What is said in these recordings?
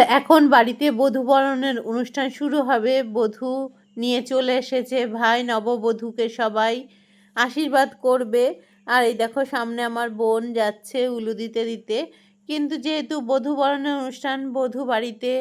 তো এখন বাড়িতে বধূ বরণের অনুষ্ঠান শুরু হবে। বধূ নিয়ে চলে এসেছে ভাই, নববধূকে সবাই আশীর্বাদ করবে। আর এই দেখো সামনে আমার বোন যাচ্ছে উলু দিতে দিতে। কিন্তু যেহেতু বধূ বরণের অনুষ্ঠান, বধূ বাড়িতে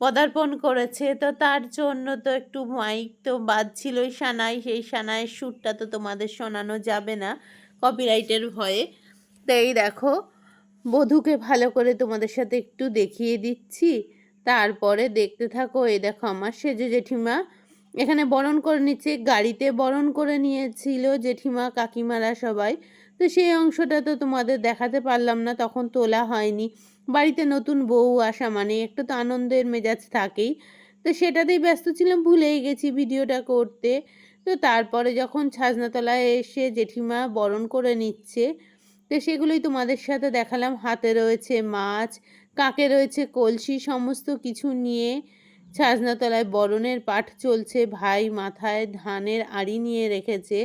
পদার্পণ করেছে, তো তার জন্য তো একটু মাইক তো বাজছিলই সানাই। সেই সানাইয়ের সুরটা তো তোমাদের শোনানো যাবে না কপিরাইটের ভয়ে। তো এই দেখো বধূকে ভালো করে তোমাদের সাথে একটু দেখিয়ে দিচ্ছি। তারপরে দেখতে থাকো, এই দেখো আমার সেজে জেঠিমা। এখানে বরণ করে নিচ্ছে, গাড়িতে বরণ করে নিয়েছিল জেঠিমা, কাকিমারা সবাই। তো সেই অংশটা তো তোমাদের দেখাতে পারলাম না, তখন তোলা হয়নি। বাড়িতে নতুন বউ আসা মানে একটা তো আনন্দের মেজাজ থাকেই। তো সেটাতেই ব্যস্ত ছিলাম, ভুলেই গেছি ভিডিওটা করতে। তো তারপরে যখন ছাজনাতলায় এসে জেঠিমা বরণ করে নিচ্ছে তো সেগুলোই তোমাদের সাথে দেখালাম। হাতে রয়েছে মাছ, কাকে রয়েছে কলসি, সমস্ত কিছু নিয়ে ছাজনাতলায় বরণের পাঠ চলছে। ভাই মাথায় ধানের আড়ি নিয়ে রেখেছে।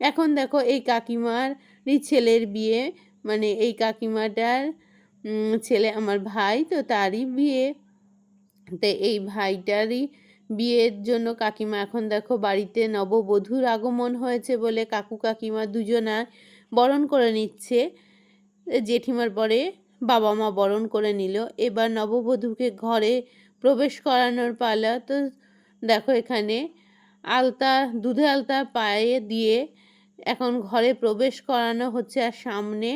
এখন দেখো এই কাকিমারই ছেলের বিয়ে। মানে এই কাকিমাটার ছেলে আমার ভাই, তো তারই বিয়ে। তো এই ভাইটারই বিয়ের জন্য কাকিমা এখন দেখো বাড়িতে নববধূর আগমন হয়েছে বলে কাকু কাকিমা দুজনা বরণ করে নিচ্ছে। জেঠিমার পরে বাবা মা বরণ করে নিল। এবার নববধূকে ঘরে প্রবেশ করানোর পালা তো দেখো এখানে আলতা, দুধে আলতা পায়ে দিয়ে এখন ঘরে প্রবেশ করানো হচ্ছে আর সামনে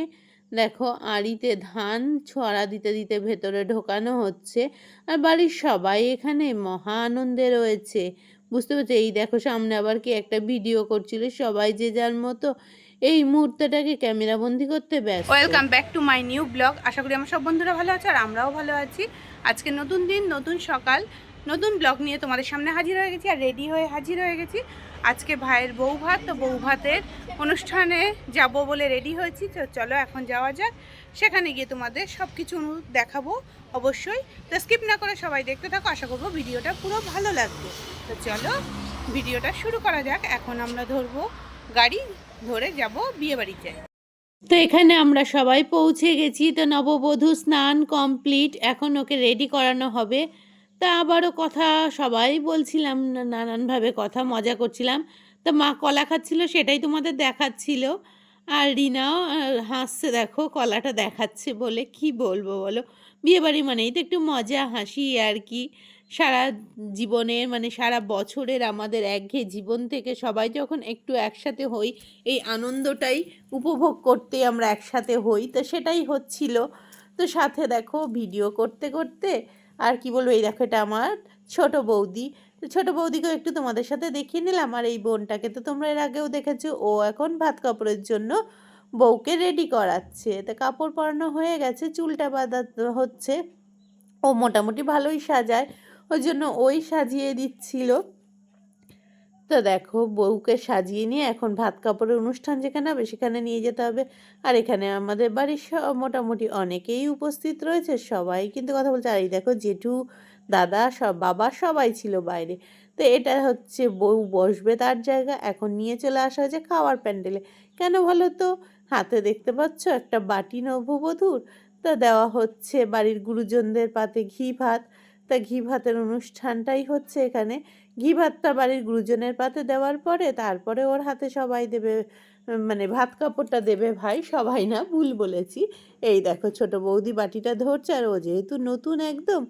দেখো আড়িতে ধান ছড়া দিতে দিতে ভেতরে ঢোকানো হচ্ছে আর বাড়ির সবাই এখানে মহা আনন্দে রয়েছে। বুঝতে পারছ? এই দেখো সামনে আবার কি একটা ভিডিও করছিল। সবাই যে যার মতো এই মুহূর্তটাকে ক্যামেরাবন্দি করতে ব্যস্ত। Welcome back to my new blog আশা করি আমার সব বন্ধুরা ভালো আছে আর আমরাও ভালো আছি। আজকে নতুন দিন, নতুন সকাল, নতুন ব্লগ নিয়ে তোমাদের সামনে হাজির হয়ে গেছি আর রেডি হয়ে হাজির হয়ে গেছি। আজকে ভাইয়ের বউ ভাত, তো বউ ভাতের অনুষ্ঠানে যাব বলে রেডি হয়েছি। তো চলো এখন যাওয়া যাক। সেখানে গিয়ে তোমাদের সব কিছু দেখাবো অবশ্যই। তো স্কিপ না করে সবাই দেখতে থাকো। আশা করব ভিডিওটা পুরো ভালো লাগবে। তো চলো ভিডিওটা শুরু করা যাক। এখন আমরা ধরবো গাড়ি ধরে যাব বিয়ে বাড়িতে। তো এখানে আমরা সবাই পৌঁছে গেছি, তো নববধূ স্নান কমপ্লিট, এখন ওকে রেডি করানো হবে। তা আবারও কথা সবাই বলছিলাম নানানভাবে কথা, মজা করছিলাম। তো মা কলা খাচ্ছিল, সেটাই তোমাদের দেখাচ্ছিল। আর রিনাও হাসছে, দেখো, কলাটা দেখাচ্ছে বলে কি বলব বলো? বিয়েবাড়ি মানেই তো একটু মজা, হাসি আর কি। সারা জীবনের মানে সারা বছরের আমাদের একঘেয়ে জীবন থেকে সবাই যখন একটু একসাথে হই, এই আনন্দটাই উপভোগ করতে আমরা একসাথে হই। তো সেটাই হচ্ছিল। তো সাথে দেখো ভিডিও করতে করতে আর কি বলব, এই দেখো এটা আমার ছোট বৌদি। তো ছোটো বৌদিকেও একটু তোমাদের সাথে দেখিয়ে নিলাম। আর এই বোনটাকে তো তোমরা এর আগেও দেখেছ, ও এখন ভাত কাপড়ের জন্য বউকে রেডি করাচ্ছে। তা কাপড় পরানো হয়ে গেছে, চুলটা বাঁধা হচ্ছে। ও মোটামুটি ভালোই সাজায়। ওই জন্য ওই সাজিয়ে দিচ্ছিল। তো দেখো, বউকে সাজিয়ে নিয়ে এখন ভাত কাপড়ের অনুষ্ঠান যেখানে হবে সেখানে নিয়ে যেতে হবে। আর এখানে আমাদের বাড়ির সব মোটামুটি অনেকেই উপস্থিত রয়েছে, সবাই কিন্তু কথা বলছে। আর এই দেখো, জেঠু, দাদা, সব, বাবা সবাই ছিল বাইরে। তো এটা হচ্ছে বউ বসবে তার জায়গা, এখন নিয়ে চলে আসা হয়েছে খাওয়ার প্যান্ডেলে। কেন বলো তো? হাতে দেখতে পাচ্ছ একটা বাটি নববধূর। তা দেওয়া হচ্ছে বাড়ির গুরুজনদের পাতে ঘি ভাত। তা ঘি ভাতের অনুষ্ঠানটাই হচ্ছে এখানে। ঘি ভাতটা বাড়ির গুরুজনের পাতে দেওয়ার পরে তারপরে ওর হাতে সবাই দেবে মানে ভাত কাপড়টা দেবে ভাই, সবাই না ভুল বলেছি। এই দেখো ছোট বৌদি বাটিটা ধরছে আর ও যেহেতু নতুন একদম,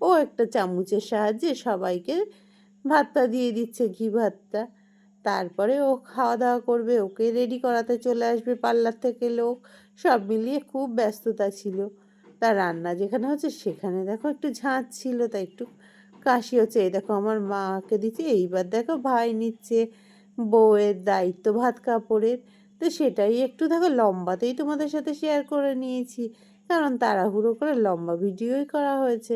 ও একটা চামচের সাহায্যে সবাইকে ভাতটা দিয়ে দিচ্ছে ঘি ভাতটা। তারপরে ও খাওয়া দাওয়া করবে, ওকে রেডি করাতে চলে আসবে পার্লার থেকে লোক। সব মিলিয়ে খুব ব্যস্ততা ছিল। তার রান্না যেখানে হচ্ছে সেখানে দেখো একটু ঝাঁজ ছিল, তাই একটু কাশি হচ্ছে এই দেখো আমার মাকে দিচ্ছে, এইবার দেখো ভাই নিচ্ছে বউয়ের দায়িত্ব, ভাত কাপড়ের। তো সেটাই একটু দেখো লম্বাতেই তোমাদের সাথে শেয়ার করে নিয়েছি, কারণ তাড়াহুড়ো করে লম্বা ভিডিওই করা হয়েছে।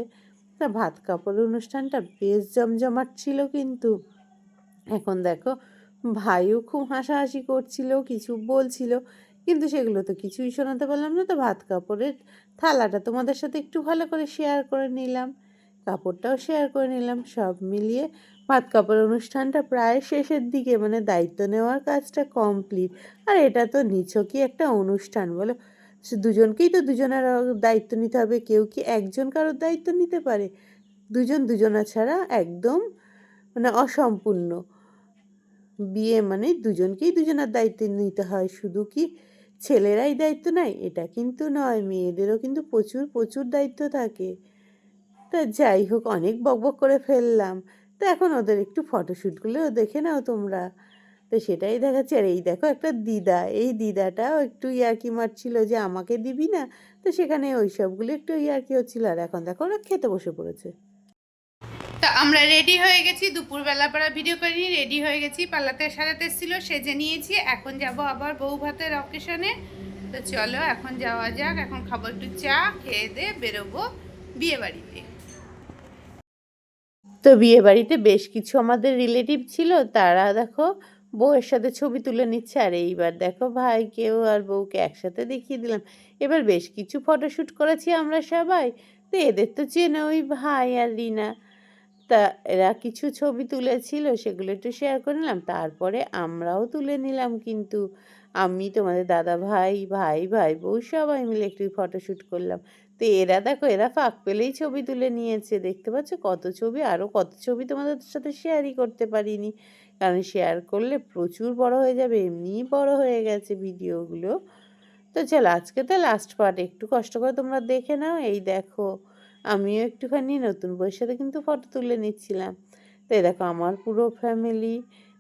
তা ভাত কাপড়ের অনুষ্ঠানটা বেশ জমজমাট ছিল কিন্তু। এখন দেখো ভাইও খুব হাসাহাসি করছিল, কিছু বলছিল কিন্তু সেগুলো তো কিছুই শোনাতে পারলাম না। তো ভাত কাপড়ের থালাটা তোমাদের সাথে একটু ভালো করে শেয়ার করে নিলাম। কাপড়টাও শেয়ার করে নিলাম, সব মিলিয়ে ভাত কাপড় অনুষ্ঠানটা প্রায় শেষের দিকে মানে দায়িত্ব নেওয়ার কাজটা কমপ্লিট আর এটা তো নিছকই একটা অনুষ্ঠান বলো। দুজনকেই তো দুজনের দায়িত্ব নিতে হবে, কেউ কি একজন কারোর দায়িত্ব নিতে পারে? দুজন দুজনা ছাড়া একদম মানে অসম্পূর্ণ। বিয়ে মানে দুজনকেই দুজনের দায়িত্ব নিতে হয়, শুধু কি ছেলেরাই দায়িত্ব নাই এটা কিন্তু নয়। মেয়েদেরও কিন্তু প্রচুর প্রচুর দায়িত্ব থাকে। তা যাই হোক, অনেক বকবক করে ফেললাম। তো এখন ওদের একটু ফটোশ্যুটগুলো দেখে নাও তোমরা। তো সেটাই দেখাচ্ছি। আর এই দেখো একটা দিদা। এই দিদাটাও একটু ইয়ার্কি মারছিল যে, আমাকে দিবি না? তো সেখানে ওই সবগুলো একটু ইয়ার্কি হচ্ছিল। আর এখন দেখো ওরা খেতে বসে পড়েছে। তা আমরা রেডি হয়ে গেছি, দুপুরবেলা পরে ভিডিও করিনি রেডি হয়ে গেছি, পাল্লাতে সাজাতে এসেছিল, সেজে নিয়েছি, এখন যাব আবার বউ ভাতের অকেশনে তো চলো, এখন যাওয়া যাক, এখন খাব একটু চা, খেয়ে দে বেরোবো বিয়ে বাড়িতে তো বিয়ে বাড়িতে বেশ কিছু আমাদের রিলেটিভ ছিল, তারা দেখো বউয়ের সাথে ছবি তুলে নিচ্ছে, আর এইবার দেখো ভাই, কেউ আর বউকে একসাথে দেখিয়ে দিলাম। এবার বেশ কিছু ফটোশ্যুট করেছি আমরা সবাই, তো এদের তো চেনে ওই ভাই আর রিনা। তা এরা কিছু ছবি তুলেছিল, সেগুলো একটু শেয়ার করে নিলাম। তারপরে আমরাও তুলে নিলাম কিন্তু আমি, তোমাদের দাদা ভাই ভাই ভাই বউ সবাই মিলে একটু ফটোশ্যুট করলাম। তো এরা দেখো, এরা ফাঁক পেলেই ছবি তুলে নিয়েছে। দেখতে পাচ্ছ কত ছবি আরও কত ছবি তোমাদের সাথে শেয়ারই করতে পারিনি। কারণ শেয়ার করলে প্রচুর বড় হয়ে যাবে এমনিই বড় হয়ে গেছে ভিডিওগুলো তো চলো, আজকে তো লাস্ট পার্ট একটু কষ্ট করে তোমরা দেখে নাও। এই দেখো আমিও একটুখানি নতুন বইয়ের কিন্তু ফটো তুলে নিচ্ছিলাম। তো এই দেখো আমার পুরো ফ্যামিলি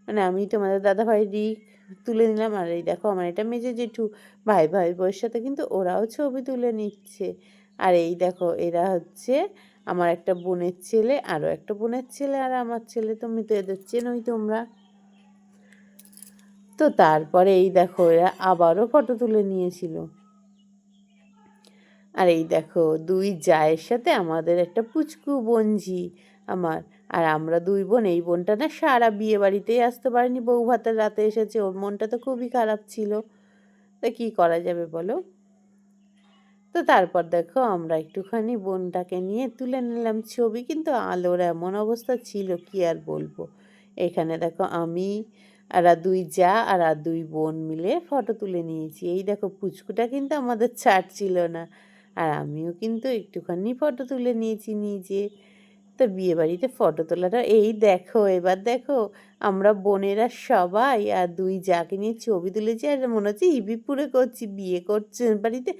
মানে আমি তোমাদের দাদা ভাই রিক তুলে নিলাম আর এই দেখো আমার এটা মেজে জেঠু, ভাই ভাই বইয়ের সাথে কিন্তু ওরাও ছবি তুলে নিচ্ছে। আর এই দেখো এরা হচ্ছে আমার একটা বোনের ছেলে আরও একটা বোনের ছেলে আর আমার ছেলে, তুমি তো এদের চেনোই তোমরা। তো তারপরে এই দেখো এরা আবারও ফটো তুলে নিয়েছিল। আর এই দেখো, দুই জায়ের সাথে আমাদের একটা পুচকু বোনঝি আমার। আর আমরা দুই বোন, এই বোনটা না সারা বিয়ে বাড়িতেই আসতে পারেনি, বউ ভাতের রাতে এসেছে, ওর মনটা তো খুবই খারাপ ছিল। তা কী করা যাবে বলো? তো তারপর দেখো, আমরা একটুখানি বোনটাকে নিয়ে তুলে নিলাম ছবি, কিন্তু আলোর এমন অবস্থা ছিল, কি আর বলব? এখানে দেখো আমি আর দুই যা আর আর দুই বোন মিলে ফটো তুলে নিয়েছি। এই দেখো, পুচকুটা কিন্তু আমাদের ছাড়ছিল না। আর আমিও কিন্তু একটুখানি ফটো তুলে নিয়েছি নিজে। তো বিয়ে বাড়িতে ফটো তোলাটা, এই দেখো, এবার দেখো, আমরা বোনেরা সবাই আর দুই যাকে নিয়ে ছবি তুলেছি আর মনে হচ্ছে ইবিপুরে করছি, বিয়ে করছে বাড়িতে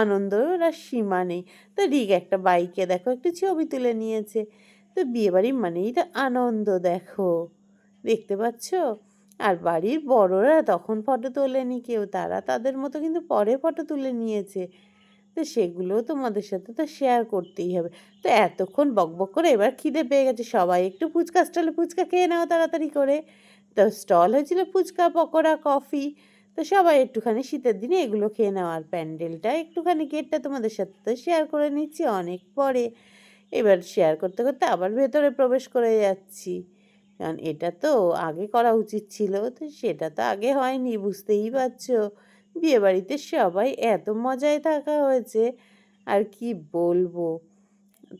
আনন্দর আর সীমা নেই। তো রিক একটা বাইকে দেখো, একটু ছবি তুলে নিয়েছে। তো বিয়ে বাড়ি মানেই তো আনন্দ, দেখো। দেখতে পাচ্ছ? আর বাড়ির বড়রা তখন ফটো তোলেনি কেউ, তারা তাদের মতো কিন্তু পরে ফটো তুলে নিয়েছে। তো সেগুলোও তোমাদের সাথে তো শেয়ার করতেই হবে। তো এতক্ষণ বকবক করে এবার খিদে পেয়ে গেছে, সবাই একটু ফুচকা স্টলে ফুচকা খেয়ে নাও তাড়াতাড়ি করে। তো স্টল হয়েছিল ফুচকা, পকোড়া কফি তো সবাই একটুখানি শীতের দিনে এগুলো খেয়ে নাও। আর প্যান্ডেলটা একটুখানি গেটটা তোমাদের সাথে তো শেয়ার করে নিচ্ছি অনেক পরে। এবার শেয়ার করতে করতে আবার ভেতরে প্রবেশ করে যাচ্ছি। কারণ এটা তো আগে করা উচিত ছিল, তো সেটা তো আগে হয়নি, বুঝতেই পারছ। বিয়েবাড়িতে সবাই এত মজায় থাকা হয়েছে, আর কি বলব?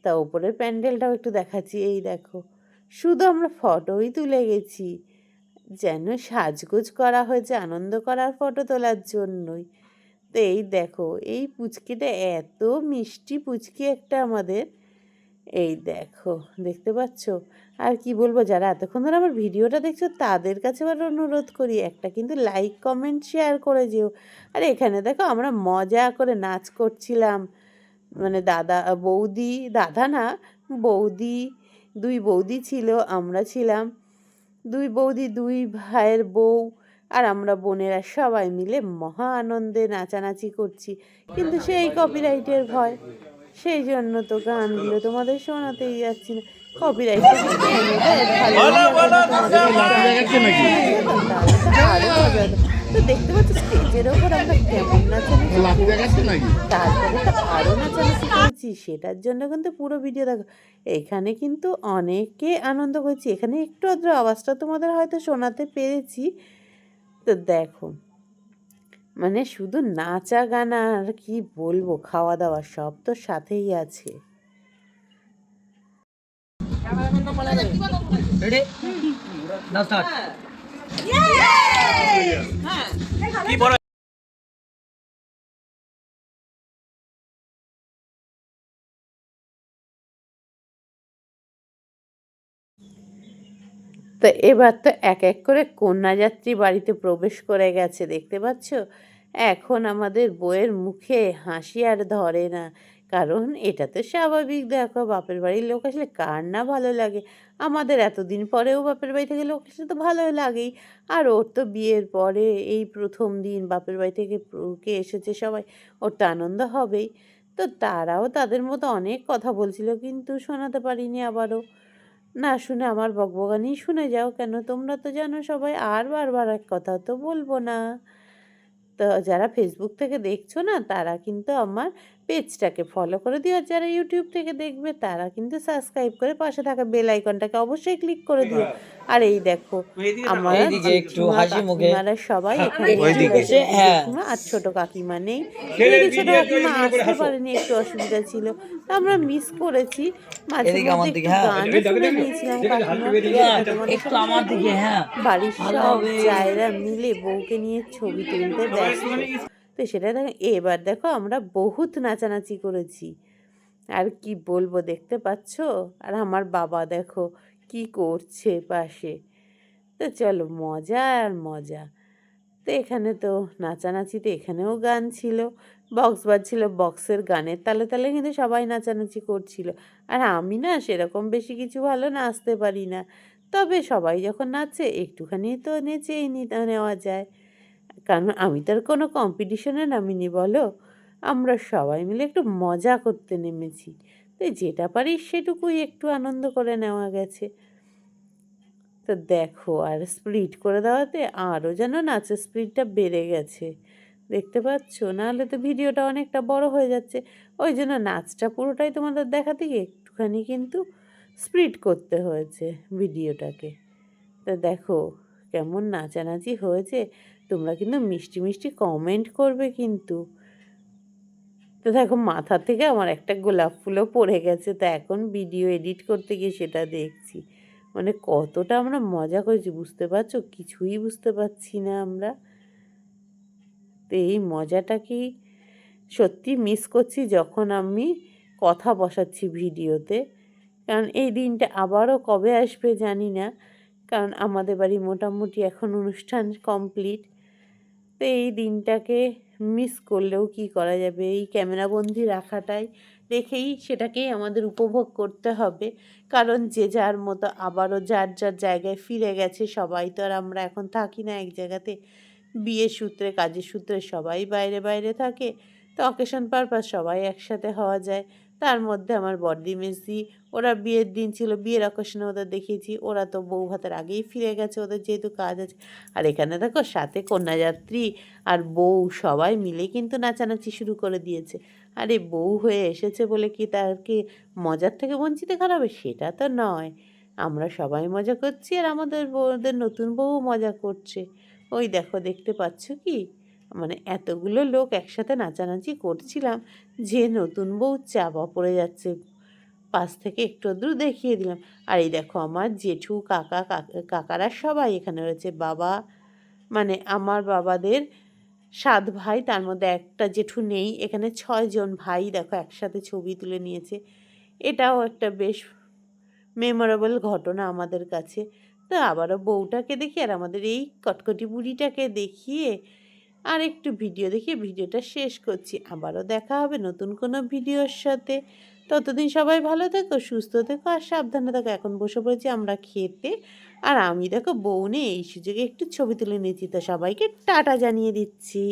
তা ওপরের প্যান্ডেলটাও একটু দেখাচ্ছি, এই দেখো। শুধু আমরা ফটোই তুলে গেছি, যেন সাজগোজ করা হয়েছে, আনন্দ করার ফটো তোলার জন্যই। তো এই দেখো, এই পুচকিটা এত মিষ্টি পুচকি একটা আমাদের। এই দেখো, দেখতে পাচ্ছ? আর কি বলব, যারা এতক্ষণ ধরে আমার ভিডিওটা দেখছ, তাদের কাছে আবার অনুরোধ করি, একটা কিন্তু লাইক কমেন্ট শেয়ার করে যেও। আর এখানে দেখো, আমরা মজা করে নাচ করছিলাম। মানে দাদা, বৌদি, দাদা না, বৌদি, দুই বৌদি ছিল, আমরা ছিলাম। দুই বৌদি, দুই ভাইয়ের বউ, আর আমরা বোনেরা সবাই মিলে মহা আনন্দে নাচানাচি করছি। কিন্তু সেই কপিরাইটের ভয়। সেই জন্য তো গানগুলো তোমাদের শোনাতেই যাচ্ছি না কপিরাইট তো দেখতে পাচ্ছ স্টেজের ওপর আমরা কেমন নাকি তারপরে তো আরও নাচানাচি করেছি সেটার জন্য কিন্তু পুরো ভিডিও দেখো এখানে কিন্তু অনেকে আনন্দ করছি এখানে একটু আদ্র আওয়াজটা তোমাদের হয়তো শোনাতে পেরেছি তো দেখো মানে শুধু নাচা গানা আর কি বলব? খাওয়া দাওয়া সব তো সাথেই আছে। রেডি নাও স্টার্ট কি তো এবার তো এক এক করে কন্যাযাত্রী বাড়িতে প্রবেশ করে গেছে, দেখতে পাচ্ছ? এখন আমাদের বইয়ের মুখে হাসি আর ধরে না। কারণ এটা তো স্বাভাবিক, দেখো, বাপের বাড়ির লোক আসলে কার না ভালো লাগে? আমাদের এতদিন পরেও বাপের বাড়ি থেকে লোক আসলে তো ভালোই লাগেই। আর ওর তো বিয়ের পরে এই প্রথম দিন বাপের বাড়ি থেকে কে এসেছে সবাই, ওর তো আনন্দ হবেই। তো তারাও তাদের মতো অনেক কথা বলছিল, কিন্তু শোনাতে পারিনি আবারও। না শুনে আমার বকবগানি শুনে যাও কেন? তোমরা তো জানো সবাই আর বারবার এক কথা তো বলব না। তো যারা ফেসবুক থেকে দেখছ না তারা কিন্তু আমার পেজটাকে ফলো করে দিও। আর যারা ইউটিউব থেকে দেখবে তারা কিন্তু সাবস্ক্রাইব করে পাশে থাকা বেল আইকনটাকে অবশ্যই ক্লিক করে দিও। আর এই দেখো আমার এইদিকে একটু হাসি মুখে। সবাই এখানে। এসেছে। হ্যাঁ। আর ছোট কাকিমা নেই ছোট কাকিমা আসতে পারেনি একটু অসুবিধা ছিল তো আমরা মিস করেছি মাঝে মধ্যে হ্যাঁ। শুনে নিয়েছিলাম হ্যাঁ বাড়ির সব হবে। জায়রা মিলে বউকে নিয়ে ছবি তুলতে ব্যস্ত তো সেটা দেখো এবার দেখো আমরা বহুত নাচানাচি করেছি আর কি বলব দেখতে পাচ্ছ আর আমার বাবা দেখো কি করছে পাশে? তো চলো মজা আর মজা। তো এখানে তো নাচানাচিতে এখানেও গান ছিল। বক্স বাজছিল বক্সের গানের তালে তালে কিন্তু সবাই নাচানাচি করছিল। আর আমি না সেরকম বেশি কিছু ভালো নাচতে পারি না। তবে সবাই যখন নাচে একটুখানি তো নেচেই নেওয়া যায়। কারণ আমি তো আর কোনো কম্পিটিশনে নামিনি বলো। আমরা সবাই মিলে একটু মজা করতে নেমেছি। তো যেটা পারিস সেটুকুই একটু আনন্দ করে নেওয়া গেছে। তো দেখো, আর স্প্লিট করে দেওয়াতে আরও যেন নাচের স্পিডটা বেড়ে গেছে। দেখতে পাচ্ছ? নাহলে তো ভিডিওটা অনেকটা বড় হয়ে যাচ্ছে। ওই জন্য নাচটা পুরোটাই তোমাদের দেখাতে গিয়ে একটুখানি কিন্তু স্প্লিট করতে হয়েছে ভিডিওটাকে। তো দেখো, কেমন নাচানাচি হয়েছে। তোমরা কিন্তু মিষ্টি মিষ্টি কমেন্ট করবে কিন্তু। তো দেখো মাথা থেকে আমার একটা গোলাপ ফুলও পড়ে গেছে, তো এখন ভিডিও এডিট করতে গিয়ে সেটা দেখছি। মানে কতটা আমরা মজা করেছি, বুঝতে পারছ? কিছুই বুঝতে পারছি না আমরা। তো এই মজাটা কি সত্যি মিস করছি যখন আমি কথা বসাচ্ছি ভিডিওতে কারণ এই দিনটা আবারও কবে আসবে জানি না, কারণ আমাদের বাড়ি মোটামুটি এখন অনুষ্ঠান কমপ্লিট তো এই দিনটাকে মিস করলেও কি করা যাবে? এই ক্যামেরাবন্দি রাখাটাই রেখেই সেটাকেই আমাদের উপভোগ করতে হবে। কারণ যে যার মতো আবারও যার যার জায়গায় ফিরে গেছে, সবাই তো আর আমরা এখন থাকি না এক জায়গাতে। বিয়ে সূত্রে, কাজের সূত্রে সবাই বাইরে বাইরে থাকে। তো অকেশন পারপাস সবাই একসাথে হওয়া যায়। তার মধ্যে আমার বড়দি মেসদি ওরা বিয়ের দিন ছিল, বিয়ের অকেশনে ওদের দেখিয়েছি। ওরা তো বউ ভাতের আগেই ফিরে গেছে, ওদের যেহেতু কাজ আছে। আর এখানে দেখো, সাথে কন্যাযাত্রী আর বউ সবাই মিলে কিন্তু নাচানাচি শুরু করে দিয়েছে। আরে, বউ হয়ে এসেছে বলে কি তাকে মজার থেকে বঞ্চিত হবে সেটা তো নয়। আমরা সবাই মজা করছি আর আমাদের বউদের নতুন বউ মজা করছে। ওই দেখো, দেখতে পাচ্ছ কি? মানে এতগুলো লোক একসাথে নাচানাচি করছিলাম যে নতুন বউ চাপা পড়ে যাচ্ছে। পাশ থেকে একটু দূর দেখিয়ে দিলাম। আর এই দেখো আমার জেঠু, কাকা, কাক- কাকারা সবাই এখানে রয়েছে। বাবা মানে আমার বাবাদের সাত ভাই, তার মধ্যে একটা জেঠু নেই। এখানে ছয়জন ভাই দেখো একসাথে ছবি তুলে নিয়েছে। এটাও একটা বেশ মেমোরেবল ঘটনা আমাদের কাছে। তো আবারও বউটাকে দেখি আর আমাদের এই কটকটি বুড়িটাকে দেখিয়ে আর একটু ভিডিও দেখিয়ে ভিডিওটা শেষ করছি। আবারও দেখা হবে নতুন কোনো ভিডিওর সাথে। ততদিন সবাই ভালো থেকো, সুস্থ থেকো আর সাবধানে থাকো। এখন বসে পড়েছি আমরা খেতে। আর আমি দেখো বউনে এই সুযোগে একটু ছবি তুলে নিয়েছি। তো সবাইকে টাটা জানিয়ে দিচ্ছি।